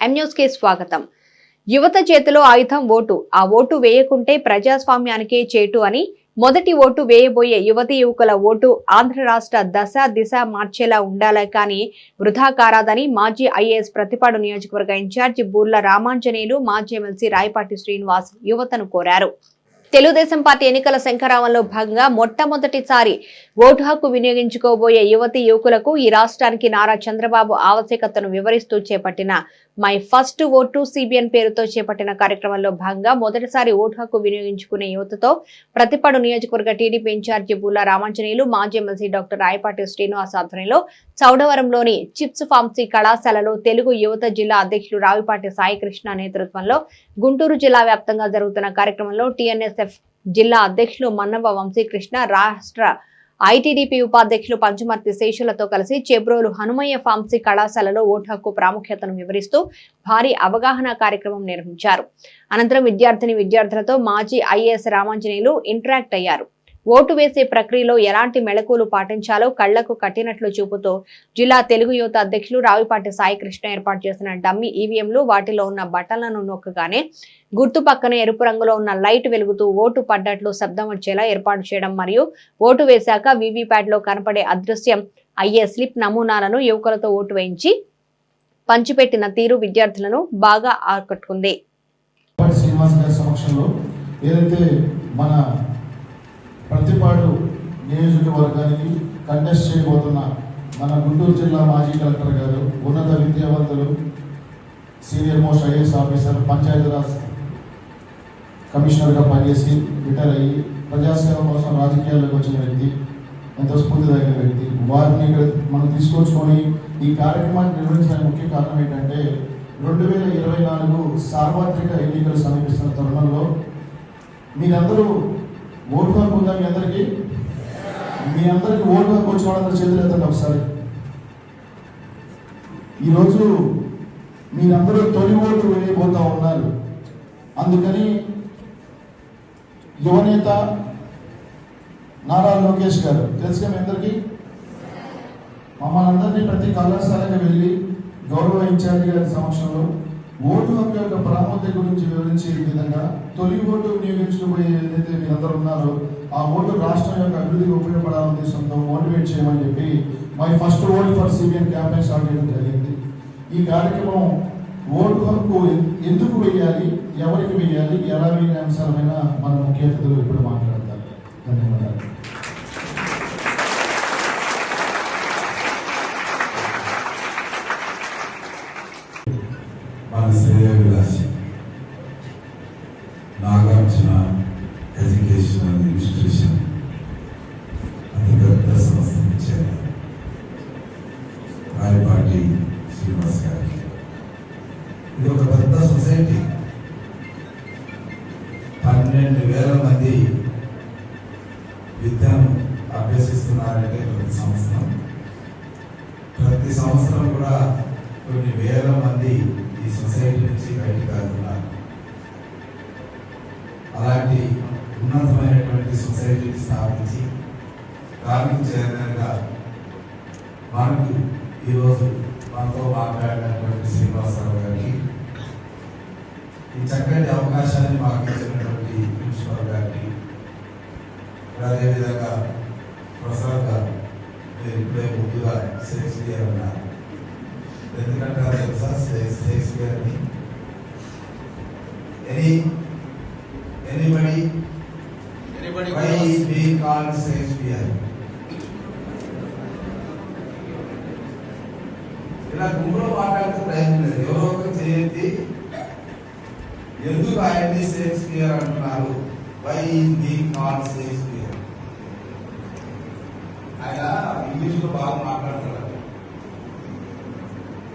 ఎంన్యూస్కి స్వాగతం. యువత చేతిలో ఆయుధం ఓటు. ఆ ఓటు వేయకుంటే ప్రజాస్వామ్యానికే చేటు అని మొదటి ఓటు వేయబోయే యువతి యువకుల ఓటు ఆంధ్ర రాష్ట్ర దశ దిశ మార్చేలా ఉండాలి కానీ వృధా కారాదని మాజీ ఐఏఎస్ ప్రతిపాడు నియోజకవర్గ ఇన్ఛార్జి బూర్ల రామాంజనేయులు మాజీ ఎమ్మెల్సీ రాయపాటి శ్రీనివాస్ యువతను కోరారు. తెలుగుదేశం పార్టీ ఎన్నికల శంఖరావంలో భాగంగా మొట్టమొదటిసారి ఓటు హక్కు వినియోగించుకోబోయే యువతి యువకులకు ఈ రాష్ట్రానికి నారా చంద్రబాబు ఆవశ్యకతను వివరిస్తూ చేపట్టిన మై ఫస్ట్ ఓటు సిబిఎన్ పేరుతో చేపట్టిన కార్యక్రమంలో భాగంగా మొదటిసారి ఓటు హక్కు వినియోగించుకునే యువతతో ప్రతిపాడు నియోజకవర్గ టీడీపీ ఇన్ఛార్జి బుల్లా రామాంజనేయులు మాజీ ఎమ్మెల్సీ డాక్టర్ రాయపాటి శ్రీనివాస్ ఆధ్వర్యంలో చౌడవరంలోని చిప్స్ ఫార్మసీ కళాశాలలో తెలుగు యువత జిల్లా అధ్యక్షులు రావిపాటి సాయికృష్ణ నేతృత్వంలో గుంటూరు జిల్లా వ్యాప్తంగా జరుగుతున్న కార్యక్రమంలో టీఎన్ఎస్ఎఫ్ జిల్లా అధ్యక్షులు మన్నవ వంశీకృష్ణ రాష్ట్ర ఐటీడీపీ ఉపాధ్యక్షులు పంచమర్తి శేషులతో కలిసి చెబ్రోలు హనుమయ్య ఫార్మసీ కళాశాలలో ఓటు హక్కు ప్రాముఖ్యతను వివరిస్తూ భారీ అవగాహన కార్యక్రమం నిర్వహించారు. అనంతరం విద్యార్థిని విద్యార్థులతో మాజీ ఐఏఎస్ రామాంజనేయులు ఇంటరాక్ట్ అయ్యారు. ఓటు వేసే ప్రక్రియలో ఎలాంటి మెళకువలు పాటించాలో కళ్ళకు కట్టినట్లు చూపుతూ జిల్లా తెలుగు యువత అధ్యక్షులు రావిపాటి సాయికృష్ణ ఏర్పాటు చేసిన డమ్మీ ఈవీఎంలు వాటిలో ఉన్న బటన్లను నొక్కగానే గుర్తు పక్కన ఎరుపు రంగులో ఉన్న లైట్ వెలుగుతూ ఓటు పడ్డట్లు శబ్దం వచ్చేలా ఏర్పాటు చేయడం మరియు ఓటు వేశాక వీవీప్యాట్లో కనపడే అదృశ్యం అయ్యే స్లిప్ నమూనాలను యువకులతో ఓటు వేయించి పంచిపెట్టిన తీరు విద్యార్థులను బాగా ఆకట్టుకుంది. ఏదైతే మన ప్రతిపాడు నియోజకవర్గానికి కంటెస్ట్ చేయబోతున్న మన గుంటూరు జిల్లా మాజీ కలెక్టర్ గారు ఉన్నత విద్యావంతులు senior most IAS officer Panchayati Raj కమిషనర్గా పనిచేసి రిటైర్ అయ్యి ప్రజాసేవ కోసం రాజకీయాల్లోకి వచ్చిన వ్యక్తి ఎంతో స్ఫూర్తిదాయక వ్యక్తి. వారిని ఇక్కడ మనం తీసుకొచ్చుకొని ఈ కార్యక్రమాన్ని నిర్వహించడానికి ముఖ్య కారణం ఏంటంటే రెండు వేల ఇరవై నాలుగు సార్వత్రిక ఎన్నికలు సమీపిస్తున్న తరుణంలో మీరందరూ ఓటు హక్కు ఉందా మీ అందరికీ? మీ అందరికీ ఓటు హక్కు వచ్చిన వాళ్ళందరూ చేతులు ఎత్తండి ఒకసారి. ఈరోజు మీరందరూ తొలి ఓటు వేయబోతా ఉన్నారు. అందుకని యువనేత నారా లోకేష్ గారు తెలుసుగా మీ అందరికీ? మమ్మల్ని అందరినీ ప్రతి కళాశాలకు వెళ్ళి గౌరవ ఇన్ఛార్జి గారి సమక్షంలో ఓటు హక్కు యొక్క ప్రాముఖ్యత గురించి వివరించే విధంగా తొలి ఓటు వినియోగించుకుపోయే ఏదైతే మీరందరూ ఉన్నారో ఆ ఓటు రాష్ట్రం యొక్క అభివృద్ధికి ఉపయోగపడాలనే ఉద్దేశంతో మోటివేట్ చేయమని చెప్పి my first vote for CBN campaign start చేయడం జరిగింది. ఈ కార్యక్రమం ఓటు హక్కు ఎందుకు వేయాలి ఎవరికి వేయాలి ఎలా వేయని అంశాలమైన మన ముఖ్య అతిథులు ఇప్పుడు మాట్లాడతారు. ధన్యవాదాలు. మన శ్రేయోభిలాషి నాగార్జున ఎడ్యుకేషనల్ ఇన్స్టిట్యూషన్ అతి పెద్ద సంస్థ ఇచ్చారు. రాయపాటి శ్రీనివాస్ గారికి ఇది ఒక పెద్ద సొసైటీ. పన్నెండు వేల మంది విద్యను అభ్యసిస్తున్నారంటే ప్రతి సంవత్సరం. ప్రతి సంవత్సరం కూడా కొన్ని వేల మంది ఈ సొసైటీ నుంచి బయటకు వెళ్తున్నారు అలాంటి ఉన్నతమైనటువంటి సొసైటీని స్థాపించి కార్మిక చైర్మన్గా మనకు ఈరోజు మనతో మాట్లాడినటువంటి శ్రీనివాసరావు గారికి ఈ చక్కటి అవకాశాన్ని మాకు ఇచ్చినటువంటి ప్రిన్సిపల్ గారికి అదేవిధంగా ప్రసాద్ గారు ముందుగా ఇప్పుడే ముందుగా Shakespeare అన్నారు ఎందుకంటే అది తెలుసా షేక్స్పియర్ అని any anybody Anybody why who is knows? Being called Shakespeare ఇలా గుంపులో మాట్లాడుతూ ప్రయత్నం లేదు ఎవరో ఒకరు చేయండి ఎందుకు ఆయన్ని షేక్స్పియర్ అంటున్నారు why is being called Shakespeare ఆయన ఇంగ్లీష్ లో బాగా మాట్లాడతాడు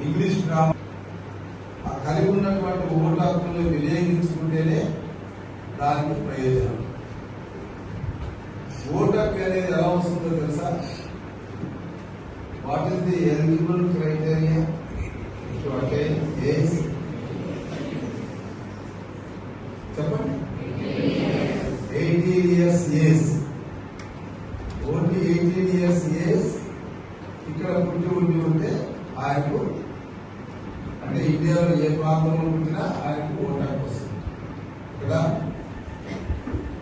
ఇంగ్లీష్ గ్రామర్ ఆ కలిగి ఉన్నటువంటి ఓట్ల వినియోగించుకుంటేనే దానికి ప్రయోజనం. ఓటు అనేది ఎలా వస్తుందో తెలుసా? What is the eligible criteria? To attain age చెప్పండి eighteen years age only eighteen years age ఇక్కడ పుట్టి ఉండి ఉంటే ఆయనకు అంటే ఇండియాలో ఏ ప్రాంతంలో పుట్టినా ఆయనకు ఓటు హక్కు వస్తుంది కదా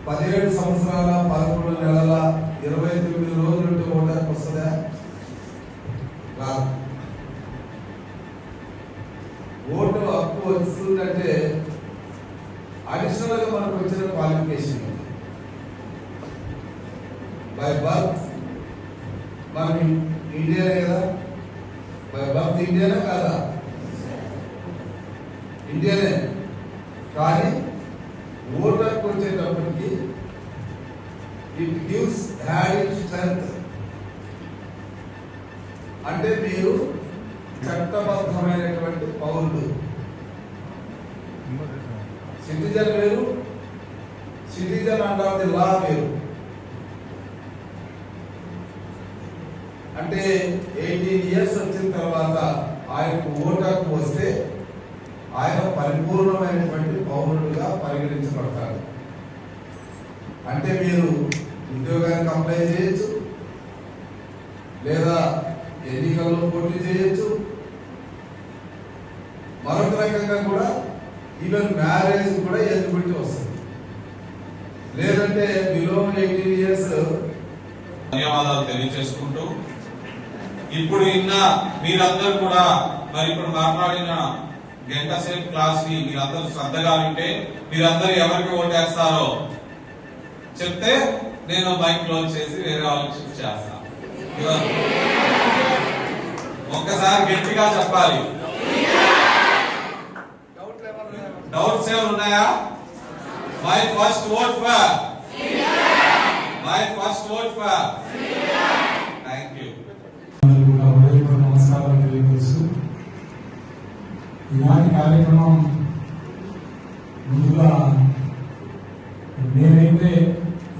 పదిహేడు సంవత్సరాల పదకొండు నెలల ఇరవై తొమ్మిది రోజులు ఉంటే ఓటు హక్కు వస్తుందా రాదు ఓటు హక్కు వస్తుందంటే అడిషనల్గా మనకు వచ్చిన క్వాలిఫికేషన్ బై బర్త్ మనం ఇండియానే కదా? బై బర్త్ ఇండియానే కాదా? ఇండియానే కానీ ఓటు హక్కు వచ్చేటప్పటికి ఇట్ గివ్స్ హ్యాడ్ స్ట్రెంత్ అంటే మీరు చట్టబద్ధమైనటువంటి పౌరులు సిటిజన్ వేరు సిటిజన్ అండర్ లా వేరు. అంటే ఎయిటీన్ ఇయర్స్ వచ్చిన తర్వాత ఆయనకు ఓటకు వస్తే ఆయన పరిపూర్ణమైనటువంటి పౌరుడుగా పరిగణించబడతారు. అంటే మీరు ఉద్యోగానికి అప్లై చేయొచ్చు లేదా ఎన్నికల్లో పోటీ చేయొచ్చు. మరొక రకంగా కూడా ఈవెన్ మ్యారేజ్ కూడా ఎలిజిబిలిటీ వస్తుంది. లేదంటే బిలో ఎయిటీన్ ఇయర్స్ ధన్యవాదాలు తెలియజేసుకుంటూ ఇప్పుడు ఇన్న మీరందరూ కూడా మరి ఇప్పుడు మాట్లాడిన గంట సేపు క్లాస్ని మీరందరూ శ్రద్ధగా వింటే మీరందరూ ఎవరికి ఓటేస్తారో చెప్తే నేను మైక్ క్లోజ్ చేసి వేరే వాళ్ళకి షిఫ్ట్ చేస్తాను. ఒక్కసారి గట్టిగా చెప్పాలి. డౌట్స్ ఏమైనా ఉన్నాయా? My first vote for my first vote for thank you ఈనాటి కార్యక్రమం ముందుగా నేనైతే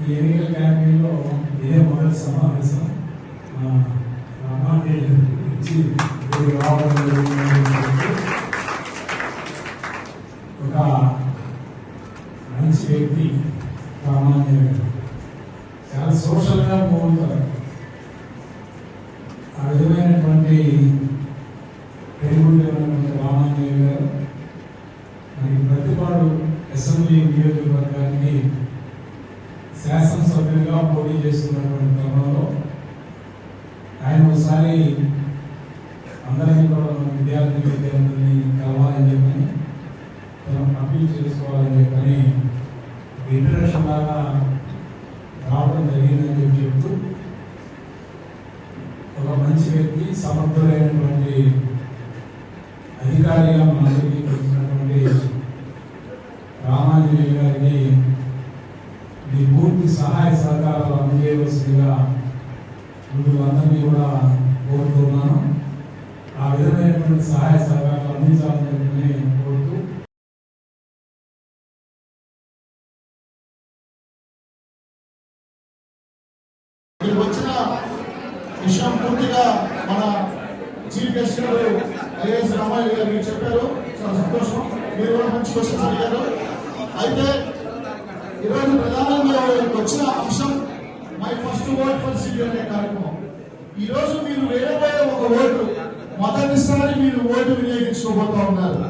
ఈ ఎన్నికల క్యాంపెయిన్లో ఇదే మొదటి సమావేశం. Continue. ఇంట్రడక్షన్ రావడం జరిగిందని చెప్పి చెప్తూ ఒక మంచి వ్యక్తి సమర్థులైనటువంటి అధికారిగా మనందరికీ తెలిసినటువంటి రామాంజనేయ గారిని మీ పూర్తి సహాయ సహకారాలు అందజేయవలసిందిగా ముందు అందరినీ కూడా కోరుతున్నాను ఆ విధమైనటువంటి సహాయ సహకారాలు అందించాలని చెప్పి కోరుతూ మీరు వచ్చిన విషయం పూర్తిగా మన చీఫ్ గెస్ట్ గారు ఐఎస్ రామాయణ గారు మీరు చెప్పారు. చాలా సంతోషం. మీరు కూడా మంచి క్వశ్చన్స్ అడిగారు. అయితే ఈరోజు ప్రధానంగా వచ్చిన అంశం my first vote for city అనే కార్యక్రమం. ఈ రోజు మీరు వేయబోయే ఒక ఓటు మొదటిసారి మీరు ఓటు వినియోగించుకోబోతా ఉన్నారు.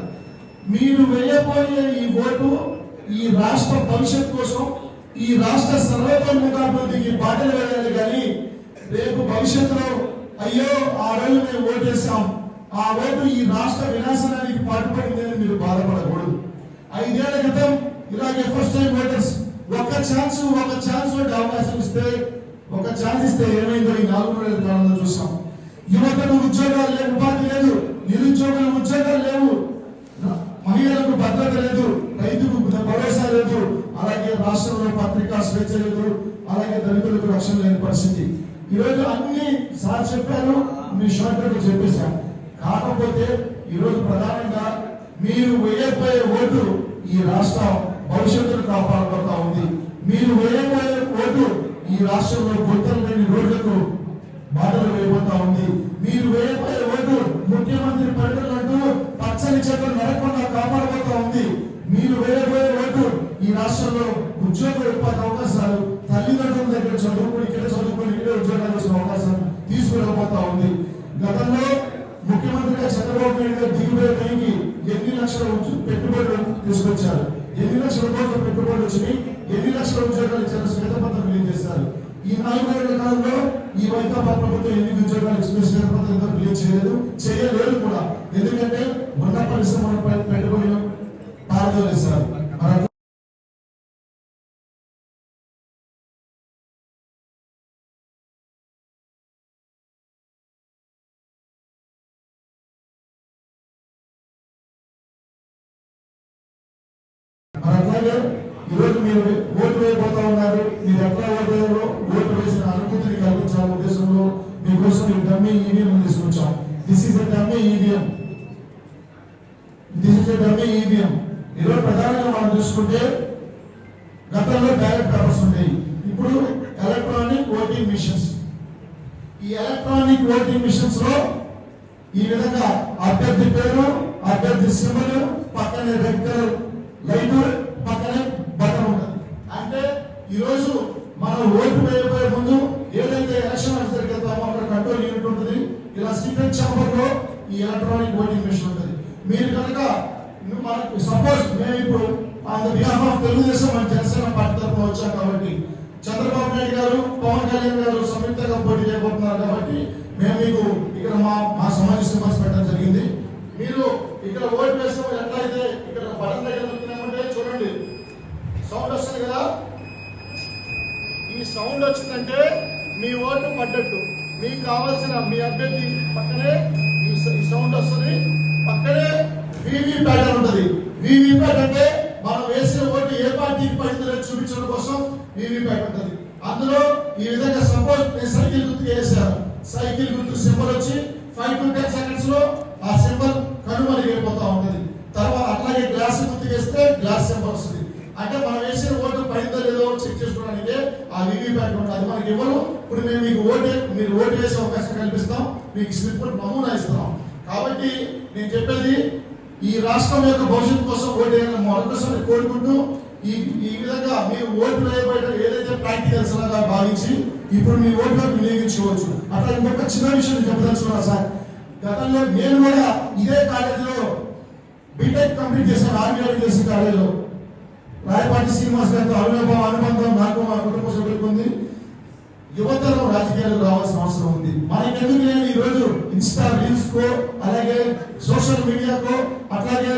మీరు వేయబోయే ఈ ఓటు ఈ రాష్ట్ర భవిష్యత్ కోసం ఈ రాష్ట్ర సర్వతోముఖాభివృద్ధికి బాటలు వేయాలి కానీ రేపు భవిష్యత్తులో అయ్యో ఆ రోజు మేము ఓటేసాం ఆ ఓటు ఈ రాష్ట్ర వినాశనానికి పాటుపడిందని మీరు బాధపడకూడదు. ఐదేళ్ళ క్రితం ఇలాగే ఫస్ట్ టైం ఓటర్స్ ఒక ఛాన్స్ ఒక ఛాన్స్ ఓటు అవకాశం ఇస్తే ఒక ఛాన్స్ ఇస్తే ఏమైందో ఈ నాలుగు నెలల కాలంలో చూసాం యువతకు ఉద్యోగాలు లేవు ఉపాధి లేదు నిరుద్యోగులకు ఉద్యోగాలు లేవు. మహిళలకు భద్రత లేదు రైతుకు భరోసా లేదు. అలాగే రాష్ట్రంలో పత్రికా స్వేచ్ఛ లేదు అలాగే దళితులకు రక్షణ లేని పరిస్థితి. ఈ రోజు అన్ని సార్ చెప్పారు మీ షార్ట్ చెప్పేశాను చెప్పేశారు. కాకపోతే ఈ రోజు ప్రధానంగా మీరు వేయబోయే ఓటు ఈ రాష్ట్రం భవిష్యత్తును కాపాడుకుంటా ఉంది. మీరు వేయబోయే ఓటు ఈ రాష్ట్రంలో గుర్తలు లేని రోడ్లకు బాధలు వేయబోతా ఉంది. మీరు వేయబోయే ఓటు ముఖ్యమంత్రి పరిధిలో పచ్చని చెట్లు నడకుండా కాపాడబోతా ఉంది. మీరు వేయబోయే ఓటు ఈ రాష్ట్రంలో ఉద్యోగ ఉపాధి అవకాశాలు తల్లిదండ్రుల దగ్గర చదువుకుని ఇక్కడ చదువుకుని ఇక్కడే ఉద్యోగాలు వచ్చిన అవకాశం తీసుకురాబోతా ఉంది. గతంలో ముఖ్యమంత్రిగా చంద్రబాబు నాయుడు గారు దిగుబడి టైంకి ఎన్ని లక్షల పెట్టుబడులు తీసుకొచ్చారు? ఎన్ని లక్షల కోట్ల పెట్టుబడులు వచ్చినాయి? ఎన్ని లక్షల ఉద్యోగాలు ఇచ్చారు? శ్వేతపత్రం రిలీజ్ చేశారు. ఈ నాలుగేళ్ళ కాలంలో ఈ వైకాపా ప్రభుత్వం ఎన్ని ఉద్యోగాలు ఇచ్చిన శ్వేతపత్రం ఇంకా రిలీజ్ చేయలేదు. చేయలేదు కూడా. ఎందుకంటే ఉన్న పరిశ్రమల పెట్టుబడులు పారదోలేశారు. మరి అట్లాగే ఈరోజు మీరు ఓటు వేయబోతా ఉన్నారు. మీరు ఎట్లా ఓటు వేయాలో ఓటు వేసిన అనుభూతిని కల్పించాల ఉద్దేశంలో మీకోసం మీరు డమ్మీ ఈవీఎం తీసుకొచ్చాం. This is a dummy EVM. This is a dummy EVM. ఈరోజు ప్రధానంగా మనం చూసుకుంటే గతంలో బ్యాలెట్ పేపర్స్ ఉండేవి. ఇప్పుడు ఎలక్ట్రానిక్ ఓటింగ్ మిషన్స్ ఈ ఎలక్ట్రానిక్ ఓటింగ్ మిషన్స్లో ఈ విధంగా అభ్యర్థి పేరు అభ్యర్థి సింబల్ పక్కనే రెడ్ కలర్ లైట్ పక్కనే బటన్ ఉంటుంది. అంటే ఈ రోజు మనం ఓటు వేయబోయే ముందు ఏదైతే ఎలక్షన్ ఆఫీసర్కి వెళ్తామో అక్కడ కంట్రోల్ యూనిట్ ఉంటుంది. ఇలా సీక్రెట్ ఛాంబర్లో ఈ ఎలక్ట్రానిక్ ఓటింగ్ మిషన్ ఉంటుంది. మీరు కనుక మనకు సపోజ్ మేము ఇప్పుడు ఆన్ బిహాఫ్ ఆఫ్ తెలుగుదేశం మన జనసేన పార్టీ తరఫున వచ్చాం కాబట్టి చంద్రబాబు నాయుడు గారు పవన్ కళ్యాణ్ గారు సంయుక్తంగా పోటీ చేయబోతున్నారు కాబట్టి మేము మీకు ఇక్కడ మా మా సమాజ సిఫార్సు పెట్టడం జరిగింది. మీరు ఇక్కడ ఓటు వేసినప్పుడు ఎట్లయితే ఇక్కడ బటన్ దగ్గర సౌండ్ వస్తుంది కదా? ఈ సౌండ్ వచ్చిందంటే మీ ఓటు పడ్డట్టు. మీకు కావాల్సిన మీ అభ్యర్థి పక్కనే ఈ స- ఈ సౌండ్ వస్తుంది. పక్కనే వివి ప్యాట్ ఉంటుంది. వివి ప్యాట్ అంటే మనం వేసిన ఓటు ఏ పార్టీకి పడిందని చూపించడం కోసం వివి ప్యాట్ ఉంటుంది. అందులో ఈ విధంగా సపోజ్ నేను సైకిల్ గుర్తు వేసాను సైకిల్ గుర్తు సింబల్ వచ్చి ఫైవ్ టు టెన్ సెకండ్స్లో ఆ సింబల్ కనుమరుగైపోతా ఉంటుంది. తర్వాత అట్లాగే గ్లాస్ గుర్తు వేస్తే గ్లాస్ సింబల్ వస్తుంది. అంటే మనం వేసిన ఓటు పైందో లేదో చెక్ చేసుకోవడానికి ఆ వీవీప్యాట్ ఉంటుంది. అది మనకి ఇవ్వరు ఇప్పుడు మేము మీకు ఓటు మీరు ఓటు వేసే అవకాశం కల్పిస్తాం. మీకు స్లిప్ నమూనా ఇస్తాం కాబట్టి నేను చెప్పేది ఈ రాష్ట్రం యొక్క భవిష్యత్తు కోసం ఓటు వేయాలని మరొకసారి కోరుకుంటూ ఈ ఈ విధంగా మీరు ఓటు వేయబడిన ఏదైతే ప్రాక్టికల్స్ లాగా భావించి ఇప్పుడు మీ ఓటు వినియోగించుకోవచ్చు. అట్లా ఇంకొక చిన్న విషయం చెప్పదలుచుకున్నా సార్. గతంలో నేను కూడా ఇదే కాలేజీలో బీటెక్ కంప్లీట్ చేశాను ఆర్మీ చేసిన కాలేజీలో రాయపాటి శ్రీనివాస్ గారితో అవినోభావ అనుబంధం నాకు మా కుటుంబ సభ్యులకు ఉంది యువతరం రాజకీయాలకు రావాల్సిన అవసరం ఉంది. మనకెందుకు నేను ఈ రోజు ఇన్స్టా రీల్స్ కో అలాగే సోషల్ మీడియాకో అట్లాగే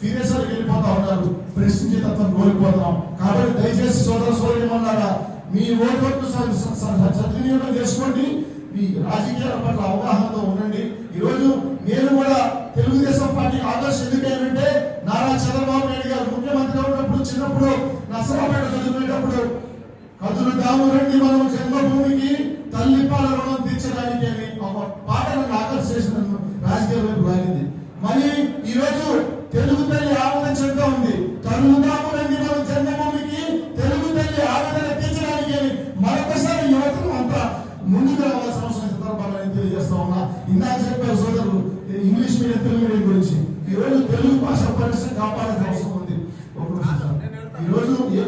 ఫీరియస్లకు వెళ్ళిపోతా ఉన్నారు. ప్రశ్నించే తత్వం కోల్పోతాం కాబట్టి దయచేసి సోదర సోదరిమన్నారా మీ ఓటు సద్వినియోగం చేసుకోండి. మీ రాజకీయాల పట్ల అవగాహనతో ఉండండి. ఈ రోజు నేను కూడా తెలుగుదేశం పార్టీ ఆదర్శం ఎందుకంటే నారా చంద్రబాబు నాయుడు గారు ముఖ్యమంత్రి ఉన్నప్పుడు చిన్నప్పుడు చదువుకునేటప్పుడు కదులు దాము రండి మనం జన్మభూమికి తల్లిపాల రుణం తీర్చడానికి అని ఈరోజు ఈ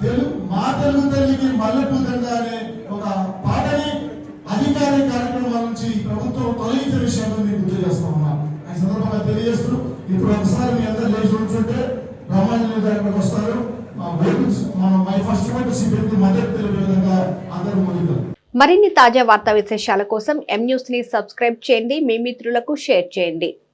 తెలుగు మా తెలుగు తల్లికి మల్లెపూతంగా అనే ఒక పాటని అధికారిక కార్యక్రమాల నుంచి ప్రభుత్వం తొలగించే విషయాన్ని మీకు గుర్తు చేస్తా ఉన్నా. ఈ సందర్భంగా తెలియజేస్తూ ఇప్పుడు ఒకసారి మీ అందరు లేచి ఉంటుంటే రామాంజనేయ గారు ఇక్కడికి వస్తారు. మై ఫస్ట్ ఓటు సిపిఎంకి మద్దతు తెలిపే విధంగా అందరూ ముందుకు మరిన్ని తాజా వార్తా విశేషాల కోసం ఎం న్యూస్ని సబ్స్క్రైబ్ చేయండి. మీ మిత్రులకు షేర్ చేయండి.